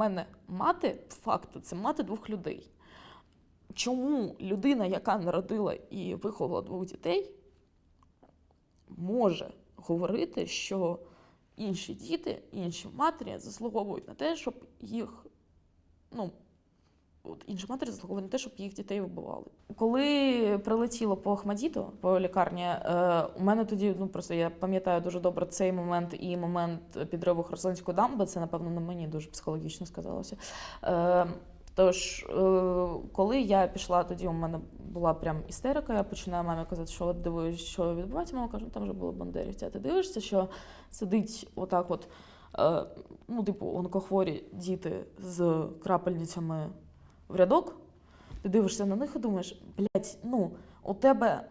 мене мати, факту, це мати двох людей. Чому людина, яка народила і виховала двох дітей, може говорити, що інші діти, інші матері заслуговують на те, щоб їх, ну, от інші матері заслуговують на те, щоб їх дітей вбивали. Коли прилетіло по Ахмадіту, по лікарні, е, у мене тоді, ну просто я пам'ятаю дуже добре цей момент і момент підриву Херсонської дамби. Це, напевно, на мені дуже психологічно сказалося. Е, Тож, е, коли я пішла, тоді у мене була прям істерика. Я починаю мамі казати, що от дивуюсь, що відбувається. Мама каже, «Ну, там вже були бандерівці. А ти дивишся, що сидить отак, от, е, ну, типу, онкохворі діти з крапельницями в рядок. Ти дивишся на них і думаєш, блядь, ну, у тебе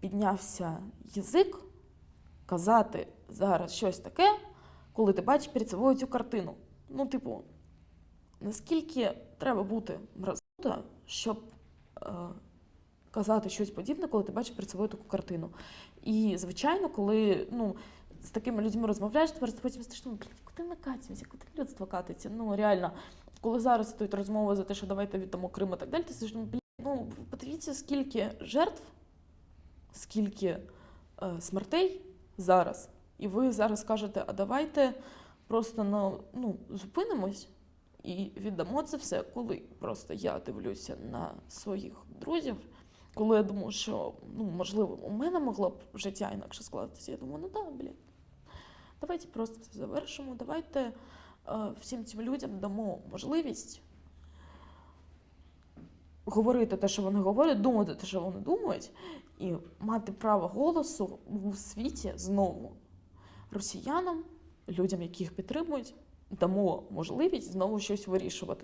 піднявся язик казати зараз щось таке, коли ти бачиш перед собою цю картину. Ну, типу, наскільки треба бути мразота, щоб е, казати щось подібне, коли ти бачиш перед собою таку картину. І, звичайно, коли ну, з такими людьми розмовляєш, ти потім стаєш, ну, блін, куди ми катимося, куди людство катиться? Ну, реально, коли зараз тут розмови за те, що давайте віддамо Крим і так далі, ти стаєш, ну, ну, подивіться, скільки жертв, скільки е, смертей зараз. І ви зараз кажете, а давайте просто ну, ну, зупинимось і віддамо це все, коли просто я дивлюся на своїх друзів, коли я думаю, що ну, можливо, у мене могло б життя інакше складатися. Я думаю, ну так, блін. Давайте просто це завершимо. Давайте всім цим людям дамо можливість говорити те, що вони говорять, думати те, що вони думають, і мати право голосу у світі знову росіянам, людям, які їх підтримують, дамо можливість знову щось вирішувати.